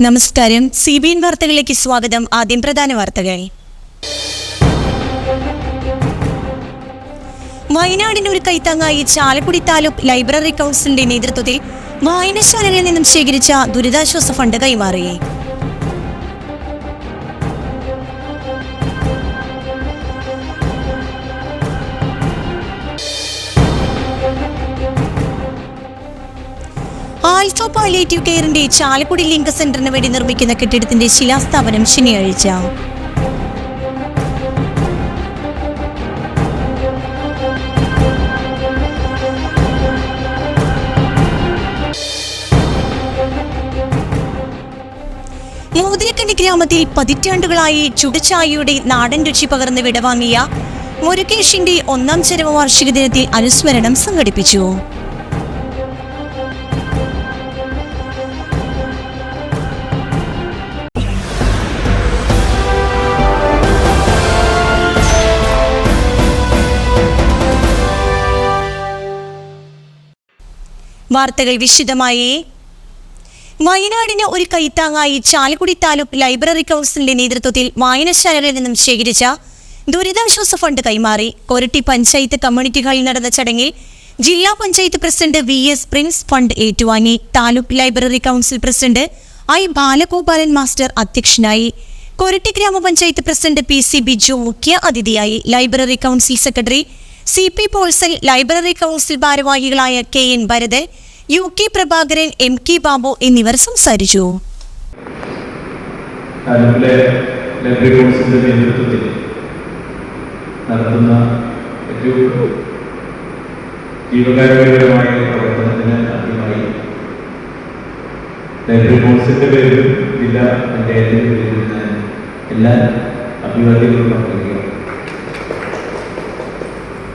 നമസ്കാരം. C B N വാർത്തകളിലേക്ക് സ്വാഗതം. ആദ്യം പ്രധാന വാർത്തകൾ. വയനാടിന് ഒരു കൈത്താങ്ങായി ചാലക്കുടി താലൂക്ക് ലൈബ്രറി കൗൺസിലിന്റെ നേതൃത്വത്തിൽ വായനശാലകളിൽ നിന്നും ശേഖരിച്ച ദുരിതാശ്വാസ ഫണ്ട് കൈമാറി. ആൽഫ പാലിയേറ്റീവ് കെയറിന്റെ ചാലക്കുടി ലിംഗ സെന്ററിന് വേണ്ടി നിർമ്മിക്കുന്ന കെട്ടിടത്തിന്റെ ശിലാസ്ഥാപനം ശനിയാഴ്ച. മോതിരക്കണ്ടി ഗ്രാമത്തിൽ പതിറ്റാണ്ടുകളായി ചുടുചായയുടെ നാടൻ രുചി പകർന്ന് വിടവാങ്ങിയ മുരുകേഷിന്റെ ഒന്നാം ചരമ വാർഷിക ദിനത്തിൽ അനുസ്മരണം സംഘടിപ്പിച്ചു. വാർത്തകൾ വിശദമായി. വയനാടിന് ഒരു കൈത്താങ്ങായി ചാലക്കുടി താലൂക്ക് ലൈബ്രറി കൗൺസിലിന്റെ നേതൃത്വത്തിൽ വായനശാലകളിൽ നിന്നും ശേഖരിച്ച ദുരിതാശ്വാസ ഫണ്ട് കൈമാറി. കൊരട്ടി പഞ്ചായത്ത് കമ്മ്യൂണിറ്റി ഹാളിൽ നടന്ന ചടങ്ങിൽ ജില്ലാ panchayat president V S Prince fund ഏറ്റുവാങ്ങി. Taluk library council president I Balagopalan master അധ്യക്ഷനായി. Koratty grama panchayat president P C Biju മുഖ്യ അതിഥിയായി. Library council secretary C P പോൾസൽ library council ഭാരവാഹികളായ K N Bharathan U K Prabhakaran M K Babu എന്നിവർ സംസാരിച്ചു. Library കൗൺസിലിന്റെ നേതൃത്വത്തിൽ നടത്തുന്ന library കൗൺസിലിന്റെ എല്ലാ അഭിവാദ്യങ്ങളും പങ്കെടുക്കുക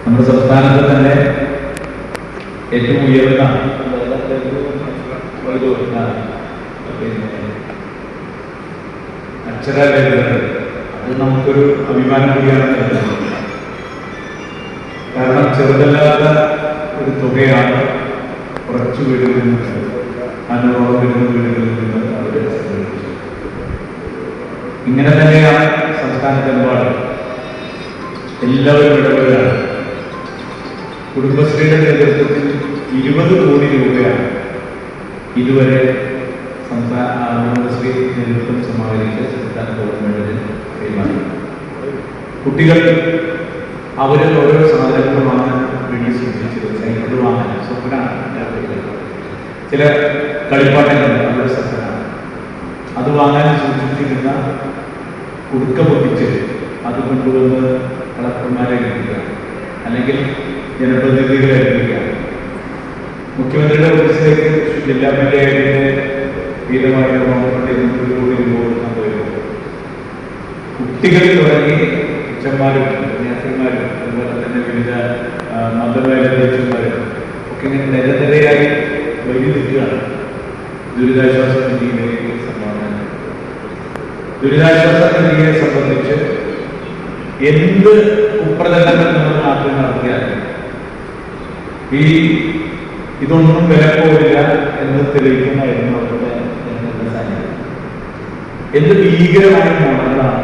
നമ്മുടെ സംസ്ഥാനത്ത് തന്നെ ഏറ്റവും ഉയർന്ന ഒരു ആ, പിന്നെ അക്ഷര അത് നമുക്കൊരു അഭിമാനം കൂടിയാണ് കാരണം ചെറുതല്ലാത്ത ഒരു തുകയാണ് കുറച്ച് വീടുകളിൽ നിന്ന് അഞ്ഞൂറോളം വരുന്ന വീടുകളിൽ നിന്ന് ഇങ്ങനെ തന്നെയാണ് സംസ്ഥാനത്തെമ്പാടും. എല്ലാവരും ഇടപെടുകയാണ്. കുടുംബശ്രീയുടെ നേതൃത്വത്തിൽ ഇരുപത് കോടി രൂപയാണ് ഇതുവരെ സംസ്ഥാന കുടുംബശ്രീ നേതൃത്വം സമാഹരിച്ച് സംസ്ഥാന ഗവൺമെന്റിന് കൈമാറി കുട്ടികൾ അവരിൽ ഓരോ സാധനങ്ങൾ വാങ്ങാൻ വേണ്ടി ശ്രമിച്ചത് സൈക്കിൾ വാങ്ങാൻ സ്വപ്നമാണ് ചില കളിപ്പാട്ടങ്ങൾ അവരുടെ സ്വപ്നമാണ് അത് വാങ്ങാൻ സൂക്ഷിച്ചിരുന്ന കുടുക്ക പൊട്ടിച്ച് അത് കൊണ്ടുവന്ന് കളക്ടർമാരെ ഏൽപ്പിക്കുക അല്ലെങ്കിൽ ജനപ്രതിനിധികളെ ഏൽപ്പിക്കുക മുഖ്യമന്ത്രിയുടെ ഓഫീസിലേക്ക് ജില്ലാ പഞ്ചായത്തിന്റെ വീതമായ പ്രവർത്തനത്തിൽ ഇരുന്നൂറ് കോടി തുടങ്ങി അച്ഛന്മാരും കന്യാസിമാരും അതുപോലെ തന്നെ വിവിധ ആ, ഒക്കെ ഇങ്ങനെ നിരനിരയായി വഴി നിൽക്കുകയാണ് ദുരിതാശ്വാസ നിധിയിലേക്ക് സംഭാവന ദുരിതാശ്വാസ നിധിയെ സംബന്ധിച്ച് എന്ത് നടത്തിയാൽ ഈ ഇതൊന്നും വില പോവില്ല എന്ന് തെളിയിക്കുന്നതായിരുന്നു അവരുടെ എന്ത് ഭീകരമായ മോഡലാണ്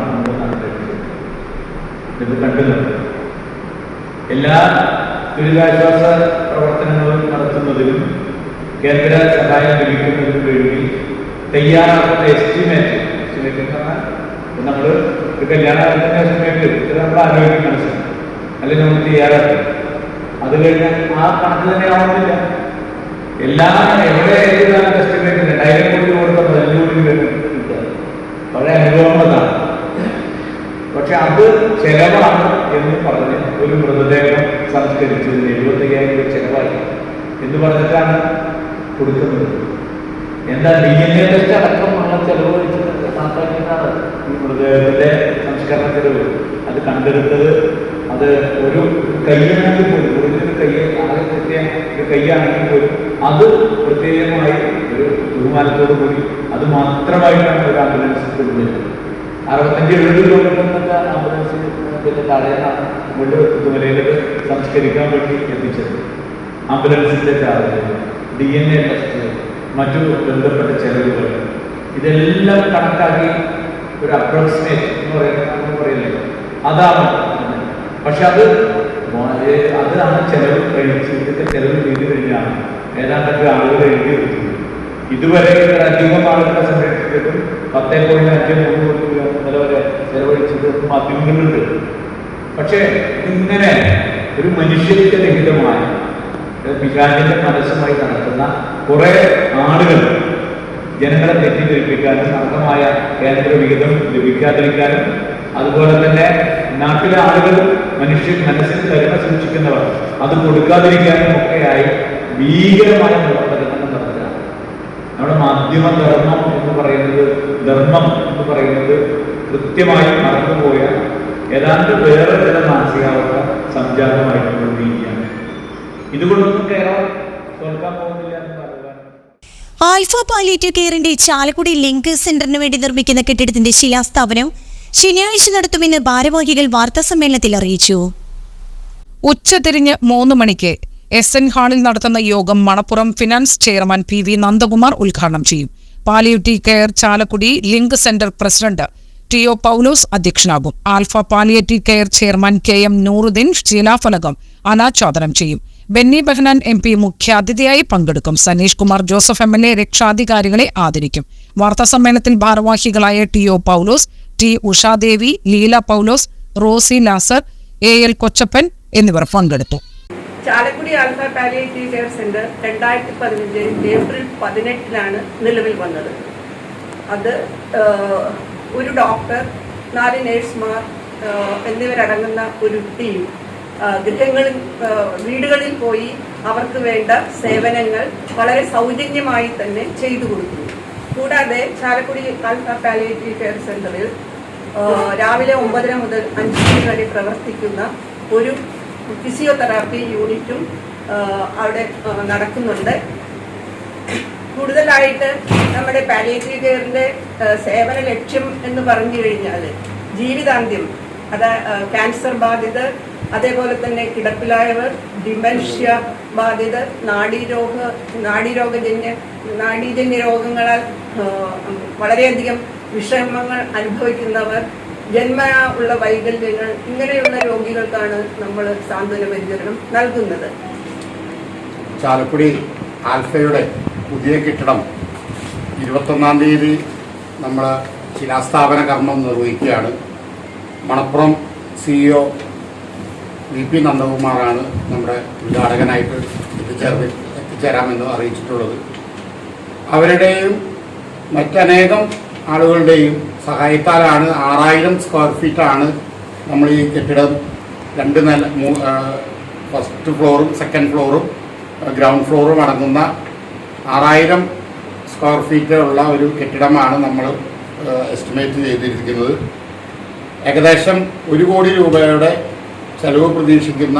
നമ്മുടെ കണ്ടുന്നത് എല്ലാ ദുരിതാശ്വാസ പ്രവർത്തനങ്ങളും നടത്തുന്നതിലും കേന്ദ്ര സഹായം ലഭിക്കുന്നതിന് വേണ്ടി തയ്യാറാക്കുന്ന എസ്റ്റിമേറ്റ് എസ്റ്റിമേറ്റ് നമ്മൾ ഒരു കല്യാണത്തിന്റെ എസ്റ്റിമേറ്റ് നമ്മൾ ആലോചിക്കും മനസ്സിൽ അല്ലെങ്കിൽ നമ്മൾ തയ്യാറാക്കും അത് കഴിഞ്ഞാൽ ആ കണക്ക് തന്നെ ആവുന്നില്ല എല്ലാ എവിടെ എഴുതാൻ എസ്റ്റിമേറ്റ് രണ്ടായിരം കോടി പഴയ അനുഭവങ്ങളാണ് പക്ഷെ അത് ചെലവാണ് എന്ന് പറഞ്ഞ് ഒരു മൃതദേഹം സംസ്കരിച്ചതിന് എഴുപത്തയ്യായിരം രൂപ ചെലവായി. എന്ന് പറഞ്ഞിട്ടാണ് കൊടുക്കുന്നത്. എന്താ ഡി എൻ എ ടെസ്റ്റ് ചെലവ് ഈ മൃതദേഹത്തിന്റെ സംസ്കരണ അത് കണ്ടെടുത്തത് അത് ഒരു കുറഞ്ഞൊരു കൈ ആകെ കിട്ടിയ ഒരു കൈയാണെങ്കിൽ പോലും അത് പ്രത്യേകമായി ഒരു ബഹുമാനത്തോടു കൂടി അത് മാത്രമായിട്ടാണ് ഒരു ആംബുലൻസ് കൊണ്ടുവരുന്നത്. അറുപത്തഞ്ച് എഴുപത് കിലോമീറ്ററിനൊക്കെ ആംബുലൻസ് പിന്നെ താഴെയാണ് കൊണ്ട് സംസ്കരിക്കാൻ വേണ്ടി എത്തിച്ചത്. ആംബുലൻസിന്റെ charge D N A test മറ്റു ബന്ധപ്പെട്ട ചെലവുകൾ. ഇതെല്ലാം കണക്കാക്കി ഒരു അപ്രോക്സിമേറ്റ് എന്ന് പറയുന്നത് നമ്മൾ അതാണ്. പക്ഷെ അത് ഏ, അതാണ് ചെലവ് കഴിച്ചിട്ട് ചെലവ് ചെയ്ത് കഴിഞ്ഞാണ്. ഏതാണ്ടൊക്കെ ആളുകൾ എഴുതി വെക്കുന്നത് ഇതുവരെ അധികം ആളുകളെ സംരക്ഷിച്ചിട്ടും പത്തേ പോയിന്റ് അഞ്ച് മൂന്ന് കോടി രൂപ മുതൽ വരെ ചെലവഴിച്ചത് മാധ്യമങ്ങളുണ്ട്. പക്ഷേ ഇങ്ങനെ ഒരു മനുഷ്യരഹിതമായ പിശാചിന്റെ മനസ്സുമായി നടത്തുന്ന കുറെ ആളുകൾ ജനങ്ങളെ തെറ്റിദ്ധരിപ്പിക്കാനും അർഹമായ കേന്ദ്ര വിഹിതം ലഭിക്കാതിരിക്കാനും അതുപോലെ തന്നെ നാട്ടിലെ ആളുകൾ മനുഷ്യൻ മനസ്സിൽ തരുമ സൂക്ഷിക്കുന്നവർ. അത് കൊടുക്കാതിരിക്കാനും ഒക്കെയായി ഭീകരമായ നമ്മുടെ മാധ്യമ ധർമ്മം എന്ന് പറയുന്നത് ധർമ്മം എന്ന് പറയുന്നത് കൃത്യമായി മറന്നുപോയ ഏതാണ്ട് വേറെ ചില മാനസികാവസ്ഥ സംജാതമായിട്ടുകൊണ്ടിരിക്കുകയാണ് ഇതുകൊണ്ടൊന്നും കേരളം തോൽക്കാൻ പോകുന്നില്ല ആൽഫ പാലിയേറ്റീവ് കെയറിന്റെ ചാലക്കുടി ലിങ്ക് സെന്ററിന് വേണ്ടി നിർമ്മിക്കുന്ന കെട്ടിടത്തിന്റെ ശിലാസ്ഥാപനം ശനിയാഴ്ച നടത്തുമെന്ന് ഭാരവാഹികൾ വാർത്താസമ്മേളനത്തിൽ അറിയിച്ചു. ഉച്ചതിരിഞ്ഞ് മൂന്ന് മണിക്ക് എസ് എൻ ഹാളിൽ നടത്തുന്ന യോഗം Manappuram finance chairman P V Nandakumar ഉദ്ഘാടനം ചെയ്യും. Palliative care Chalakudy link centre president T O Paulose അധ്യക്ഷനാകും. Alpha palliative care chairman K M Nooruddin ശിലാഫലകം അനാച്ഛാദനം ചെയ്യും. ബെന്നി ബഹനാൻ എം പി മുഖ്യാതിഥിയായി പങ്കെടുക്കും. Saneesh Kumar Joseph M L A രക്ഷാധികാരികളെ ആദരിക്കും. വാർത്താസമ്മേളനത്തിൽ ഭാരവാഹികളായ T O Paulose T Ushadevi Leela Paulose Rosy Nasar A L Kochappan എന്നിവർ പങ്കെടുത്തു. Chalakudy alpha palliative care centre രണ്ടായിരത്തി പതിനഞ്ച് ഏപ്രിൽ പതിനെട്ടിലാണ് നിലവിൽ വന്നത്. അത് ഒരു ഡോക്ടർ നാല് നേഴ്സുമാർ എന്നിവരടങ്ങുന്ന ഒരു ടീം. ഗൃഹങ്ങളിൽ വീടുകളിൽ പോയി അവർക്ക് വേണ്ട സേവനങ്ങൾ വളരെ സൗജന്യമായി തന്നെ ചെയ്തു കൊടുക്കുന്നു കൂടാതെ ചാലക്കുടി ആൽഫ പാലിയേറ്റീവ് കെയർ സെന്ററിൽ രാവിലെ ഒമ്പതര മുതൽ അഞ്ച് മണി വരെ പ്രവർത്തിക്കുന്ന ഒരു ഫിസിയോതെറാപ്പി യൂണിറ്റും അവിടെ നടക്കുന്നുണ്ട്. കൂടുതലായിട്ട് നമ്മുടെ പാലിയേറ്റീവ് കെയറിന്റെ സേവന ലക്ഷ്യം എന്ന് പറഞ്ഞു കഴിഞ്ഞാൽ ജീവിതാന്ത്യം അത് ക്യാൻസർ ബാധിതർ അതേപോലെ തന്നെ കിടപ്പിലായവർ ഡിമെൻഷ്യ ബാധിതർ നാഡീരോഗ നാഡീരോഗജന്യ നാഡീജന്യ രോഗങ്ങളാൽ വളരെയധികം വിഷമങ്ങൾ അനുഭവിക്കുന്നവർ ജന്മ ഉള്ള വൈകല്യങ്ങൾ ഇങ്ങനെയുള്ള രോഗികൾക്കാണ് നമ്മൾ സാന്ത്വന പരിചരണം നൽകുന്നത്. ചാലക്കുടി ആൽഫയുടെ പുതിയ കെട്ടിടം ഇരുപത്തൊന്നാം തീയതി നമ്മൾ ശിലാസ്ഥാപന കർമ്മം നിർവഹിക്കുകയാണ്. മണപ്പുറം സിഇഒ വി പി നന്ദകുമാറാണ് നമ്മുടെ ഉദ്ഘാടകനായിട്ട് എത്തിച്ചേർന്ന് എത്തിച്ചേരാമെന്ന് അറിയിച്ചിട്ടുള്ളത്. അവരുടെയും മറ്റനേകം ആളുകളുടെയും സഹായത്താലാണ് ആറായിരം സ്ക്വയർ ഫീറ്റാണ് നമ്മൾ ഈ കെട്ടിടം രണ്ട് നില ഫസ്റ്റ് ഫ്ലോറും സെക്കൻഡ് ഫ്ലോറും ഗ്രൗണ്ട് ഫ്ലോറും അടങ്ങുന്ന ആറായിരം സ്ക്വയർ ഫീറ്റ് ഉള്ള ഒരു കെട്ടിടമാണ് നമ്മൾ എസ്റ്റിമേറ്റ് ചെയ്തിരിക്കുന്നത്. ഏകദേശം ഒരു കോടി രൂപയുടെ ചെലവ് പ്രതീക്ഷിക്കുന്ന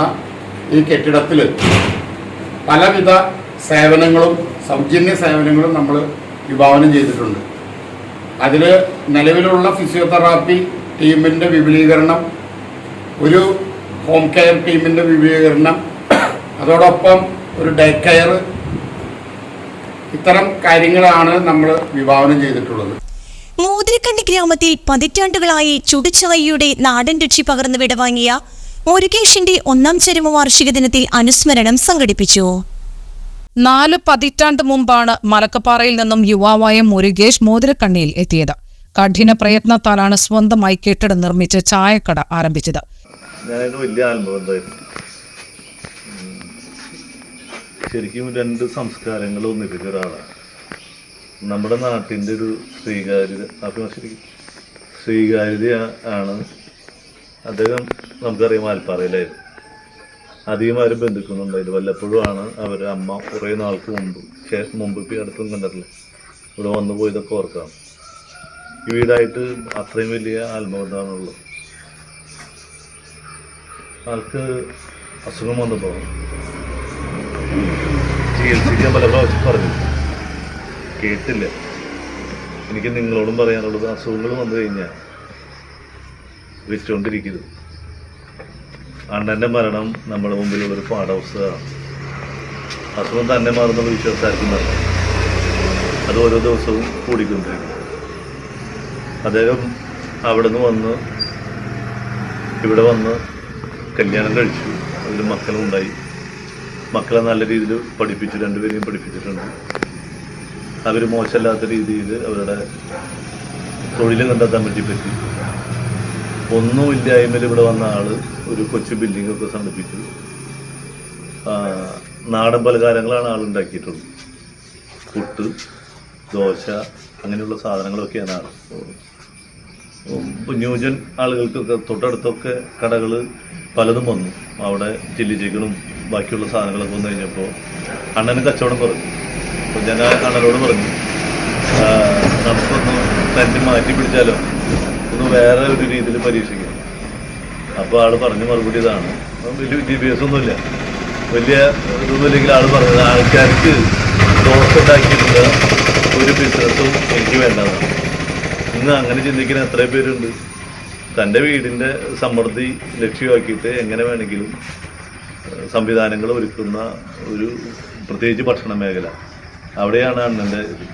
ഈ കെട്ടിടത്തിൽ പലവിധ സേവനങ്ങളും സൗജന്യ സേവനങ്ങളും നമ്മൾ വിഭാവനം ചെയ്തിട്ടുണ്ട്. അതിൽ നിലവിലുള്ള ഫിസിയോതെറാപ്പി ടീമിന്റെ വിപുലീകരണം ഒരു ഹോം കെയർ ടീമിന്റെ വിപുലീകരണം അതോടൊപ്പം ഒരു ഡേ കെയർ ഇത്തരം കാര്യങ്ങളാണ് നമ്മൾ വിഭാവനം ചെയ്തിട്ടുള്ളത്. മോതിരക്കണ്ണി ഗ്രാമത്തിൽ പതിറ്റാണ്ടുകളായി ചുടുചായയുടെ നാടൻ രുചി പകർന്നു വിടവാങ്ങിയ മുരുകേഷിന്റെ ഒന്നാം ചരമ വാർഷിക ദിനത്തിൽ അനുസ്മരണം സംഘടിപ്പിച്ചു. നാല് പതിറ്റാണ്ട് മുമ്പാണ് മലക്കപ്പാറയിൽ നിന്നും യുവാവായ മുരുകേഷ് മോതിരക്കണ്ണിയിൽ എത്തിയത്. കഠിന പ്രയത്നത്താലാണ് സ്വന്തമായി കെട്ടിടം നിർമ്മിച്ച് ചായക്കട ആരംഭിച്ചത്. ശരിക്കും രണ്ട് സംസ്കാരങ്ങൾ ഒന്നിപ്പിച്ച ഒരാളാണ്. നമ്മുടെ നാട്ടിന്റെ ഒരു സ്വീകാര്യത ശരിക്കും സ്വീകാര്യത ആണ് അദ്ദേഹം നമുക്കറിയാം ആൽപ്പാറയിലായിരുന്നു അധികം ആരും ബന്ധുക്കുന്നുണ്ടായിരുന്നു വല്ലപ്പോഴും ആണ് അവർ അമ്മ കുറേ നാൾക്ക് മുമ്പ് ശേഷം മുമ്പ് ഇപ്പം അടുത്തും കണ്ടിട്ടില്ല. ഇവിടെ വന്നു പോയതൊക്കെ ഓർക്കാം ഈ വീടായിട്ട് അത്രയും വലിയ ആത്മബന്ധമാണുള്ളത്. ആൾക്ക് അസുഖം വന്നപ്പോൾ ചികിത്സിക്കാൻ പല പ്രാവശ്യം പറഞ്ഞു. കേട്ടില്ല. എനിക്ക് നിങ്ങളോടും പറയാനുള്ളത് അസുഖങ്ങൾ വന്നു കഴിഞ്ഞാൽ വെച്ചുകൊണ്ടിരിക്കരുത് അണ്ണന്റെ മരണം നമ്മുടെ മുമ്പിലുള്ളൊരു പാഠപുസ്തകമാണ്. അസുഖം തന്നെ മാറുന്നുള്ള വിശ്വാസമായിരിക്കും ആർക്കും വേണ്ട. അത് ഓരോ ദിവസവും കൂടിക്കൊണ്ടിരിക്കും അദ്ദേഹം അവിടെ നിന്ന് വന്ന് ഇവിടെ വന്ന് കല്യാണം കഴിച്ചു. അതിൽ മക്കളുണ്ടായി. മക്കളെ നല്ല രീതിയിൽ പഠിപ്പിച്ചു രണ്ടുപേരെയും പഠിപ്പിച്ചിട്ടുണ്ട്. അവർ മോശമല്ലാത്ത രീതിയിൽ അവരുടെ തൊഴിൽ കണ്ടെത്താൻ വേണ്ടി പറ്റി. ഒന്നുമില്ലായ്മയിൽ ഇവിടെ വന്ന ആൾ ഒരു കൊച്ചു ബിൽഡിംഗ് ഒക്കെ സംഘടിപ്പിച്ചു നാടൻ പലഹാരങ്ങളാണ് ആൾ ഉണ്ടാക്കിയിട്ടുള്ളത്. പുട്ട് ദോശ അങ്ങനെയുള്ള സാധനങ്ങളൊക്കെയാണ് ആൾ ന്യൂജൻ ആളുകൾക്കൊക്കെ തൊട്ടടുത്തൊക്കെ കടകൾ പലതും വന്നു. അവിടെ ചില്ലി ചിക്കനും ബാക്കിയുള്ള സാധനങ്ങളൊക്കെ വന്നു കഴിഞ്ഞപ്പോൾ അണ്ണന് കച്ചവടം കുറഞ്ഞു. അപ്പോൾ കണ്ണനോട് പറഞ്ഞു "ആ, നമുക്കൊന്ന് തന്നെ മാറ്റി പിടിച്ചാലോ? ഒന്ന് വേറെ ഒരു രീതിയിൽ പരീക്ഷിക്കാം. അപ്പോൾ ആൾ പറഞ്ഞു മറുപടി ഇതാണ്. വലിയ വലിയ വിദ്യാഭ്യാസമൊന്നുമില്ല വലിയ ഇതൊന്നുമില്ലെങ്കിൽ ആൾ പറഞ്ഞത് ആൾക്കാർക്ക് ദോശ ഉണ്ടാക്കിയിട്ടുള്ള ഒരു ബിസിനസ്സും എനിക്ക് വേണ്ടതാണ്. ഇന്ന് അങ്ങനെ ചിന്തിക്കുന്ന എത്ര പേരുണ്ട്. തന്റെ വീടിന്റെ സമൃദ്ധി ലക്ഷ്യമാക്കിയിട്ട് എങ്ങനെ വേണമെങ്കിലും സംവിധാനങ്ങൾ ഒരുക്കുന്ന ഒരു പ്രത്യേകിച്ച് ഭക്ഷണ മേഖല. അവിടെയാണ് അണ്ണന്റെ ഇത്.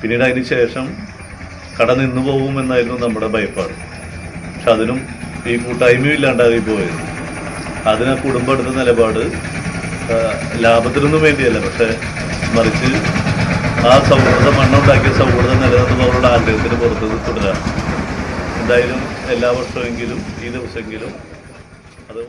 പിന്നീട് അതിന് ശേഷം കട നിന്നു പോകുമെന്നായിരുന്നു നമ്മുടെ ഭയപ്പാട്. പക്ഷെ അതിനും ഈ കൂട്ടായ്മയും ഇല്ലാണ്ടായി പോയത്. അതിന് കുടുംബം എടുത്ത നിലപാട് ലാഭത്തിനൊന്നും വേണ്ടിയല്ല. പക്ഷെ മറിച്ച് ആ സൗഹൃദം മണ്ണുണ്ടാക്കിയ സൗഹൃദം നിലനിർത്തുമ്പോൾ അവരുടെ ആഗ്രഹത്തിന് പുറത്ത് തുടരാം എന്തായാലും എല്ലാ വർഷമെങ്കിലും ഈ ദിവസമെങ്കിലും അത്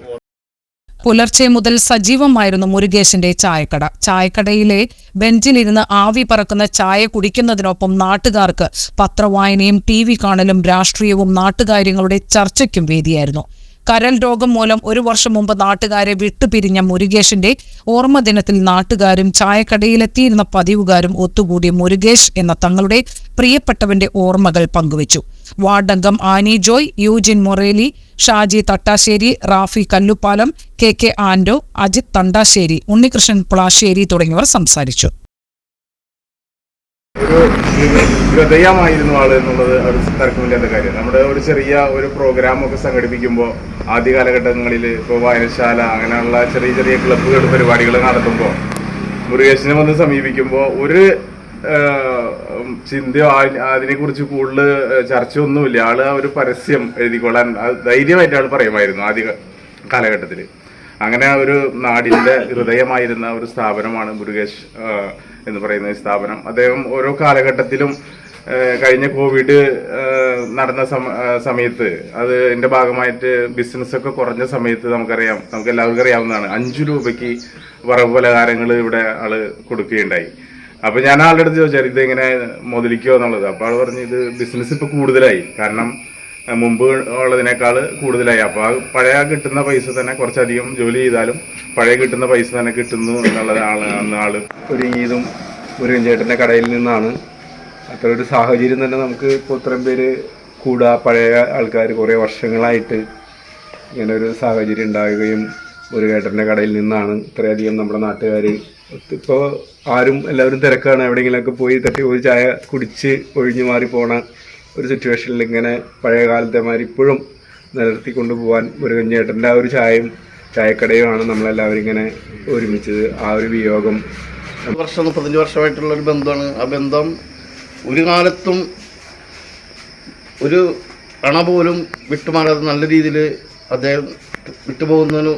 പുലർച്ചെ മുതൽ സജീവമായിരുന്നു മുരുകേശന്റെ ചായക്കട. ചായക്കടയിലെ ബെഞ്ചിലിരുന്ന് ആവി പറക്കുന്ന ചായ കുടിക്കുന്നതിനൊപ്പം നാട്ടുകാർക്ക് പത്രവായനയും ടി വി കാണലും രാഷ്ട്രീയവും നാട്ടുകാര്യങ്ങളുടെ ചർച്ചയ്ക്കും വേദിയായിരുന്നു. കരൽ രോഗം മൂലം ഒരു വർഷം മുമ്പ് നാട്ടുകാരെ വിട്ടുപിരിഞ്ഞ മുരുകേഷിന്റെ ഓർമ്മ ദിനത്തിൽ നാട്ടുകാരും ചായക്കടയിലെത്തിയിരുന്ന പതിവുകാരും ഒത്തുകൂടി മുരുകേഷ് എന്ന തങ്ങളുടെ പ്രിയപ്പെട്ടവന്റെ ഓർമ്മകൾ പങ്കുവച്ചു. വാർഡംഗം ആനി ജോയ് യൂജിൻ മൊറേലി ഷാജി തട്ടാശ്ശേരി റാഫി കല്ലുപ്പാലം കെ കെ ആൻഡോ അജിത് തണ്ടാശ്ശേരി ഉണ്ണികൃഷ്ണൻ പ്ലാശ്ശേരി തുടങ്ങിയവർ സംസാരിച്ചു. ഒരു ഹൃദയമായിരുന്നു ആൾ എന്നുള്ളത് ഒരു തർക്കമില്ലാത്ത കാര്യം. നമ്മുടെ ഒരു ചെറിയ ഒരു പ്രോഗ്രാമൊക്കെ സംഘടിപ്പിക്കുമ്പോൾ ആദ്യ കാലഘട്ടങ്ങളിൽ ഇപ്പോൾ വായനശാല അങ്ങനെയുള്ള ചെറിയ ചെറിയ ക്ലബ്ബുകൾ പരിപാടികൾ നടത്തുമ്പോൾ മുരുകേശനെ വന്ന് സമീപിക്കുമ്പോൾ ഒരു ചിന്തയോ അതിനെക്കുറിച്ച് കൂടുതൽ ചർച്ചയൊന്നുമില്ല. ആൾ ആ ഒരു പരസ്യം എഴുതിക്കൊള്ളാൻ ധൈര്യമായിട്ട് ആൾ പറയുമായിരുന്നു ആദ്യ കാലഘട്ടത്തിൽ അങ്ങനെ ഒരു നാടിന്റെ ഹൃദയമായിരുന്ന ഒരു സ്ഥാപനമാണ് മുരുകേഷ് എന്ന് പറയുന്ന ഈ സ്ഥാപനം. അദ്ദേഹം ഓരോ കാലഘട്ടത്തിലും കഴിഞ്ഞ കോവിഡ് നടന്ന സമ- സമയത്ത് അത് എന്റെ ഭാഗമായിട്ട് ബിസിനസ് ഒക്കെ കുറഞ്ഞ സമയത്ത് നമുക്കറിയാം നമുക്ക് എല്ലാവർക്കും അറിയാവുന്നതാണ്. അഞ്ചു രൂപയ്ക്ക് വറവ് പലഹാരങ്ങൾ ഇവിടെ ആൾ കൊടുക്കുകയുണ്ടായി. അപ്പൊ ഞാൻ ആളുടെ അടുത്ത് ചോദിച്ചാൽ ഇത് എങ്ങനെ മുതലിക്കോ എന്നുള്ളത്? അപ്പൊ ആൾ പറഞ്ഞു ഇത് ബിസിനസ് ഇപ്പൊ കൂടുതലായി. കാരണം മുമ്പ് ഉള്ളതിനേക്കാൾ കൂടുതലായി. അപ്പോൾ ആ പഴയ കിട്ടുന്ന പൈസ തന്നെ കുറച്ചധികം ജോലി ചെയ്താലും പഴയ കിട്ടുന്ന പൈസ തന്നെ കിട്ടുന്നു എന്നുള്ളതാണ് അന്ന് ആൾ ഒരു ഒരു ചേട്ടന്റെ കടയിൽ നിന്നാണ്. അത്ര ഒരു സാഹചര്യം തന്നെ നമുക്ക് ഇപ്പോൾ ഇത്രയും പേര് കൂടാ പഴയ ആൾക്കാർ കുറേ വർഷങ്ങളായിട്ട് ഇങ്ങനെ ഒരു സാഹചര്യം ഉണ്ടാകുകയും ഒരു മുരുകേട്ടന്റെ കടയിൽ നിന്നാണ് ഇത്രയധികം നമ്മുടെ നാട്ടുകാർ ഇപ്പോൾ ആരും എല്ലാവരും തിരക്കാണ്. എവിടെയെങ്കിലുമൊക്കെ പോയി തട്ടി പോയി ചായ കുടിച്ച് ഒഴിഞ്ഞു മാറി പോണ ഒരു സിറ്റുവേഷനിൽ ഇങ്ങനെ പഴയ കാലത്തെ മാതിരി ഇപ്പോഴും നിലനിർത്തി പോകാൻ മുരുകൻ ചേട്ടന്റെ ആ ഒരു ചായയും ചായക്കടയുമാണ് നമ്മളെല്ലാവരും ഇങ്ങനെ ഒരുമിച്ചത്. ആ ഒരു വിയോഗം വർഷം മുപ്പത്തഞ്ച് വർഷമായിട്ടുള്ള ഒരു ബന്ധമാണ്. ആ ബന്ധം ഒരു കാലത്തും ഒരു അണ പോലും വിട്ടുമാറാതെ നല്ല രീതിയിൽ അദ്ദേഹം വിട്ടുപോകുന്നതിന്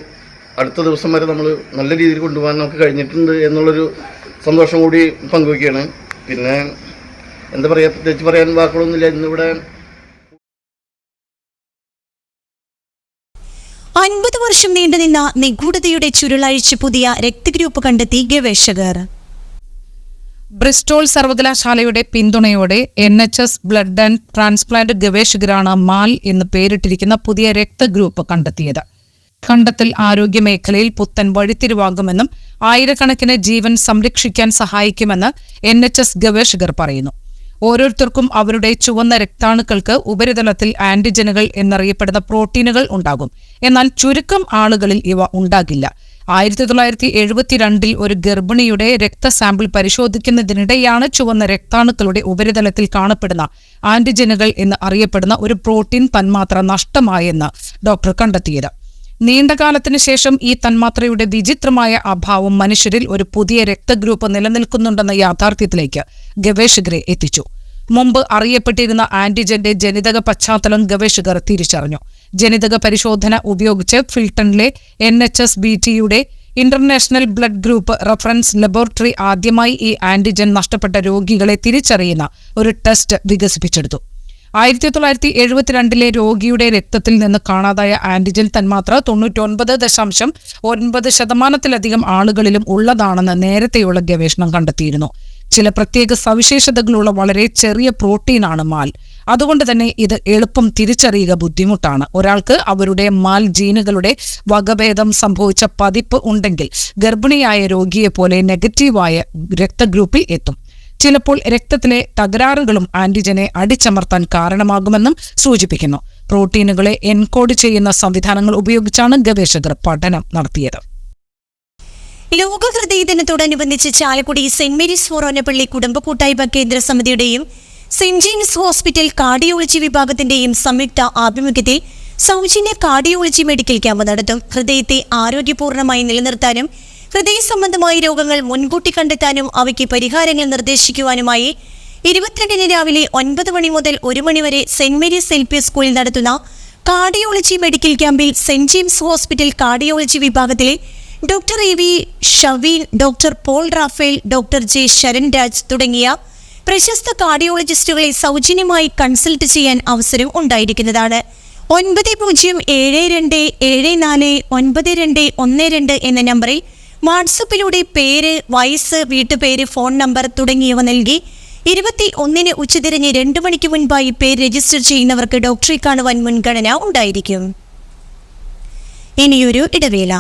അടുത്ത ദിവസം വരെ നമ്മൾ നല്ല രീതിയിൽ കൊണ്ടുപോകാൻ നമുക്ക് കഴിഞ്ഞിട്ടുണ്ട് എന്നുള്ളൊരു സന്തോഷം കൂടി പങ്കുവയ്ക്കുകയാണ് പിന്നെ എന്താ പറയുക പ്രത്യേകിച്ച് പറയാൻ വാക്കുകളൊന്നുമില്ല. ഇന്നിവിടെ അൻപത് വർഷം നീണ്ടുനിന്ന നിഗൂഢതയുടെ ചുരുളഴിച്ച് പുതിയ രക്തഗ്രൂപ്പ് കണ്ടെത്തി ഗവേഷകർ. ബ്രിസ്റ്റോൾ സർവകലാശാലയുടെ പിന്തുണയോടെ N H S blood and transplant ഗവേഷകരാണ് മാൽ എന്ന് പേരിട്ടിരിക്കുന്ന പുതിയ രക്തഗ്രൂപ്പ് കണ്ടെത്തിയത്. കണ്ടെത്തൽ ആരോഗ്യമേഖലയിൽ പുത്തൻ വഴിത്തിരിവാകുമെന്നും ആയിരക്കണക്കിന് ജീവൻ സംരക്ഷിക്കാൻ സഹായിക്കുമെന്ന് എൻ എച്ച് എസ് ഗവേഷകർ പറയുന്നു. ഓരോരുത്തർക്കും അവരുടെ ചുവന്ന രക്താണുക്കൾക്ക് ഉപരിതലത്തിൽ ആന്റിജനുകൾ എന്നറിയപ്പെടുന്ന പ്രോട്ടീനുകൾ ഉണ്ടാകും. എന്നാൽ ചുരുക്കം ആളുകളിൽ ഇവ ഉണ്ടാകില്ല. ആയിരത്തി തൊള്ളായിരത്തി എഴുപത്തിരണ്ടിൽ ഒരു ഗർഭിണിയുടെ രക്തസാമ്പിൾ പരിശോധിക്കുന്നതിനിടെയാണ് ചുവന്ന രക്താണുക്കളുടെ ഉപരിതലത്തിൽ കാണപ്പെടുന്ന ആന്റിജനുകൾ എന്ന് അറിയപ്പെടുന്ന ഒരു പ്രോട്ടീൻ തന്മാത്ര നഷ്ടമായെന്ന് ഡോക്ടർ കണ്ടെത്തിയത്. നീണ്ടകാലത്തിന് ശേഷം ഈ തന്മാത്രയുടെ വിചിത്രമായ അഭാവം മനുഷ്യരിൽ ഒരു പുതിയ രക്തഗ്രൂപ്പ് നിലനിൽക്കുന്നുണ്ടെന്ന യാഥാർത്ഥ്യത്തിലേക്ക് ഗവേഷകരെ എത്തിച്ചു. മുമ്പ് അറിയപ്പെട്ടിരുന്ന ആന്റിജന്റെ ജനിതക പശ്ചാത്തലം ഗവേഷകർ തിരിച്ചറിഞ്ഞു. ജനിതക പരിശോധന ഉപയോഗിച്ച് ഫിൽട്ടണിലെ എൻ എച്ച് എസ് ബി ടിയുടെ international blood group reference laboratory ആദ്യമായി ഈ ആന്റിജൻ നഷ്ടപ്പെട്ട രോഗികളെ തിരിച്ചറിയുന്ന ഒരു ടെസ്റ്റ് വികസിപ്പിച്ചെടുത്തു. ആയിരത്തി തൊള്ളായിരത്തി എഴുപത്തിരണ്ടിലെ രോഗിയുടെ രക്തത്തിൽ നിന്ന് കാണാതായ ആന്റിജൻ തന്മാത്ര തൊണ്ണൂറ്റൊൻപത് ദശാംശം ഒൻപത് ശതമാനത്തിലധികം ആളുകളിലും ഉള്ളതാണെന്ന് നേരത്തെയുള്ള ഗവേഷണം കണ്ടെത്തിയിരുന്നു. ചില പ്രത്യേക സവിശേഷതകളുള്ള വളരെ ചെറിയ പ്രോട്ടീനാണ് മാൽ. അതുകൊണ്ട് തന്നെ ഇത് എളുപ്പം തിരിച്ചറിയുക ബുദ്ധിമുട്ടാണ്. ഒരാൾക്ക് അവരുടെ മാൽ ജീനുകളുടെ വകഭേദം സംഭവിച്ച പതിപ്പ് ഉണ്ടെങ്കിൽ ഗർഭിണിയായ രോഗിയെ പോലെ നെഗറ്റീവായ രക്തഗ്രൂപ്പിൽ എത്തും. ചിലപ്പോൾ രക്തത്തിലെ തകരാറുകളും ആന്റിജനെ അടിച്ചമർത്താൻ കാരണമാകുമെന്നും സൂചിപ്പിക്കുന്നു. പ്രോട്ടീനുകളെ എൻകോഡ് ചെയ്യുന്ന സംവിധാനങ്ങൾ ഉപയോഗിച്ചാണ് ഗവേഷകർ പഠനം നടത്തിയത്. ലോക ഹൃദയ ദിനത്തോടനുബന്ധിച്ച് ചാലക്കുടി സെന്റ് മേരീസ് ഫോറോനപ്പള്ളി കുടുംബ കൂട്ടായ്മ കേന്ദ്ര സമിതിയുടെയും സെന്റ് ജെയിംസ് ഹോസ്പിറ്റൽ കാർഡിയോളജി വിഭാഗത്തിന്റെയും സംയുക്ത ആഭിമുഖ്യത്തിൽ സൗജന്യ കാർഡിയോളജി മെഡിക്കൽ ക്യാമ്പ് നടത്തും. ഹൃദയത്തെ ആരോഗ്യപൂർണമായി നിലനിർത്താനും ഹൃദയ സംബന്ധമായ രോഗങ്ങൾ മുൻകൂട്ടി കണ്ടെത്താനും അവയ്ക്ക് പരിഹാരങ്ങൾ നിർദ്ദേശിക്കുവാനുമായി ഇരുപത്തിരണ്ടിന് രാവിലെ ഒൻപത് മണി മുതൽ ഒരു മണി വരെ സെന്റ് മേരീസ് എൽ പി സ്കൂളിൽ നടത്തുന്ന കാർഡിയോളജി മെഡിക്കൽ ക്യാമ്പിൽ സെന്റ് ജെയിംസ് ഹോസ്പിറ്റൽ കാർഡിയോളജി വിഭാഗത്തിലെ doctor A V Shaveen doctor Paul Raphael doctor J Sharan Raj തുടങ്ങിയ പ്രശസ്ത കാർഡിയോളജിസ്റ്റുകളെ സൗജന്യമായി കൺസൾട്ട് ചെയ്യാൻ അവസരം ഉണ്ടായിരിക്കുന്നതാണ്. ഒൻപത് പൂജ്യം ഏഴ് രണ്ട് ഏഴ് നാല് ഒൻപത് രണ്ട് ഒന്ന് രണ്ട് എന്ന നമ്പറിൽ വാട്സപ്പിലൂടെ പേര് വയസ്സ് വീട്ടുപേര് ഫോൺ നമ്പർ തുടങ്ങിയവ നൽകി ഇരുപത്തി ഒന്നിന് ഉച്ചതിരിഞ്ഞ് രണ്ടു മണിക്ക് മുൻപായി പേര് രജിസ്റ്റർ ചെയ്യുന്നവർക്ക് ഡോക്ടറെ കാണുവാൻ മുൻഗണന ഉണ്ടായിരിക്കും. ഇനിയൊരു ഇടവേള.